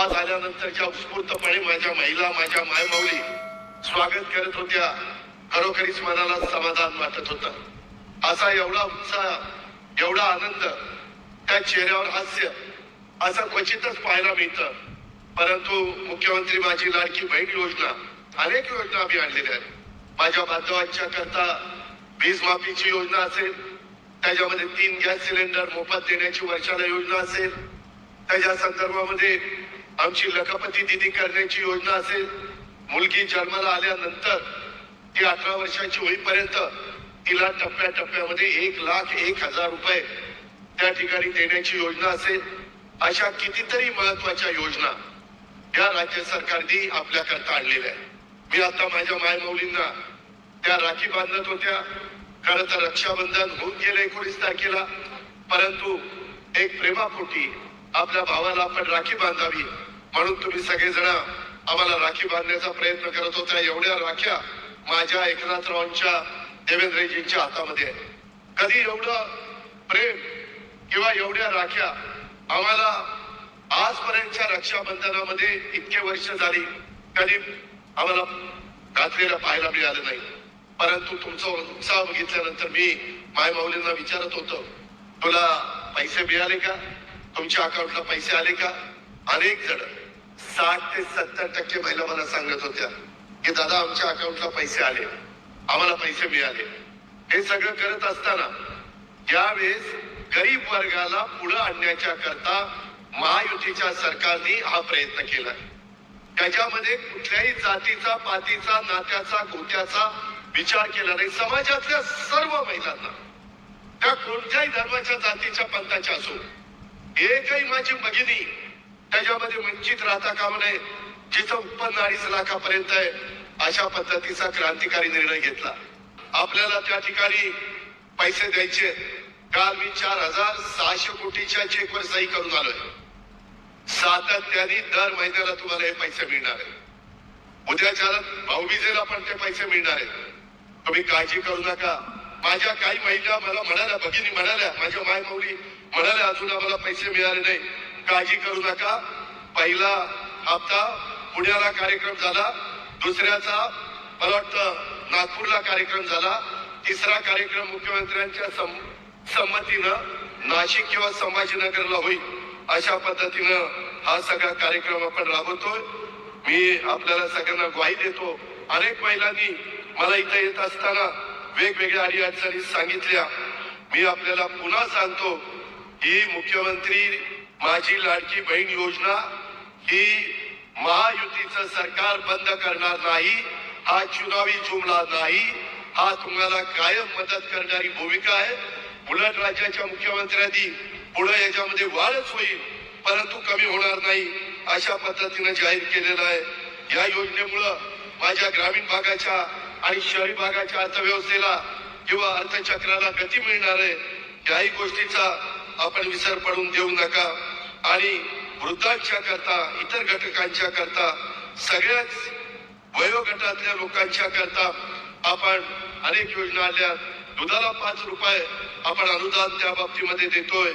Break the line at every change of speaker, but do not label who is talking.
आज आल्यानंतरच्या उत्स्फूर्तपणे माझ्या महिला माझ्या मायमाऊली स्वागत करत होत्या. खरोखरीच मनाला समाधान वाटत होत. असा एवढा उत्साह एवढा आनंद त्या चेहऱ्यावर हास्य असं क्वचितच पाहायला मिळतं. परंतु मुख्यमंत्री माझी लाडकी बहीण योजना अनेक योजना आम्ही आणलेल्या आहेत. माझ्या बांधवांच्या करता वीज माफीची योजना असेल त्याच्यामध्ये तीन गॅस सिलेंडर मोफत देण्याची वर्षाला योजना असेल त्याच्या संदर्भामध्ये आमची लखपती दिदी करण्याची योजना असेल मुलगी जन्माला आल्यानंतर ती अठरा वर्षाची होईपर्यंत तिला टप्प्याटप्प्यामध्ये एक लाख एक हजार रुपये त्या ठिकाणी देण्याची योजना असेल. अशा कितीतरी महत्त्वाच्या योजना या राज्य सरकारने आपल्याकरता आणलेल्या आहेत. मी आता माझ्या मायमौलींना त्या राखी बांधत होत्या. खरं तर रक्षाबंधन होऊन गेलं एकोणीस तारखेला. परंतु एक प्रेमापोटी आपल्या भावाला आपण राखी बांधावी म्हणून तुम्ही सगळेजण आम्हाला राखी बांधण्याचा प्रयत्न करत होत्या एवढ्या राख्या माझ्या एकनाथरावांच्या देवेंद्रजींच्या हातामध्ये आहे कधी एवढं प्रेम किंवा एवढ्या राख्या आम्हाला आजपर्यंतच्या रक्षाबंधनामध्ये इतके वर्ष झाली कधी आम्हाला घातलेलं पाहायला मिळालं नाही. परंतु तुमचा उत्साह बघितल्यानंतर मी माय माऊलींना विचारत होतो तुला पैसे मिळाले का? तुमच्या अकाउंटला पैसे आले का? अनेक जण साठ ते सत्तर टक्के महिला मला सांगत होत्या की दादा आमच्या अकाउंटला पैसे आले. आम्हाला पैसे मिळाले. हे सगळं करत असताना यावेळेस गरीब वर्गाला पुढे आणण्याच्या करता महायुतीच्या सरकारने हा प्रयत्न केला. त्याच्यामध्ये कुठल्याही जातीचा पातीचा नात्याचा गोत्याचा विचार केला नाही. समाजातल्या सर्व महिलांना त्या कोणत्याही धर्माच्या जातीच्या पंथाच्या असो एकही माझी भगिनी त्याच्यामध्ये वंचित राहता काम नये जिथं उत्पन्न अडीच लाखापर्यंत आहे अशा पद्धतीचा क्रांतिकारी निर्णय घेतला. आपल्याला त्या ठिकाणी पैसे द्यायचे. काल मी चार हजार सहाशे कोटीच्या चेकवर सही करून आलोय. सातत्याने दर महिन्याला तुम्हाला हे पैसे मिळणार आहे उद्याच्या भाऊबीजेला पण ते पैसे मिळणार आहेत. तुम्ही काळजी करू नका. माझ्या काही महिला मला म्हणाल्या भगिनी म्हणाल्या माझ्या माय माऊली म्हणाल्या अजून आम्हाला पैसे मिळाले नाही काळजी करू नका. पहिला हप्ता पुण्याला कार्यक्रम झाला. दुसऱ्याचा मला वाटतं नागपूरला कार्यक्रम झाला. तिसरा कार्यक्रम मुख्यमंत्र्यांच्या सं- संमतीनं नाशिक किंवा संभाजीनगरला होईल अशा पद्धतीनं हा सगळा कार्यक्रम आपण राबवतोय. मी आपल्याला सगळ्यांना ग्वाही देतो. अनेक महिलांनी मला इथे येत असताना वेगवेगळ्या अडी अडचणी सांगितल्या. मी आपल्याला पुन्हा सांगतो ही मुख्यमंत्री माझी लाडकी बहीण योजना ही महायुतीचं सरकार बंद करणार नाही हा चुनावी जुमला नाही हा तुम्हाला कायम मदत करणारी भूमिका आहे. उलट राज्याच्या मुख्यमंत्र्यांनी पुढे याच्यामध्ये वाढच होईल परंतु कमी होणार नाही अशा पद्धतीने जाहीर केलेलं आहे. या योजनेमुळं माझ्या ग्रामीण भागाच्या आणि शहरी भागाच्या अर्थव्यवस्थेला किंवा अर्थचक्राला गती मिळणार आहे. याही गोष्टीचा आपण विसर पडून देऊ नका. आणि वृद्धांच्या करता इतर घटकांच्या करता सगळ्याच वयोगटातल्या लोकांच्या करता आपण अनेक योजना आल्या दुधाला पाच रुपये आपण अनुदान त्या बाबतीमध्ये देतोय.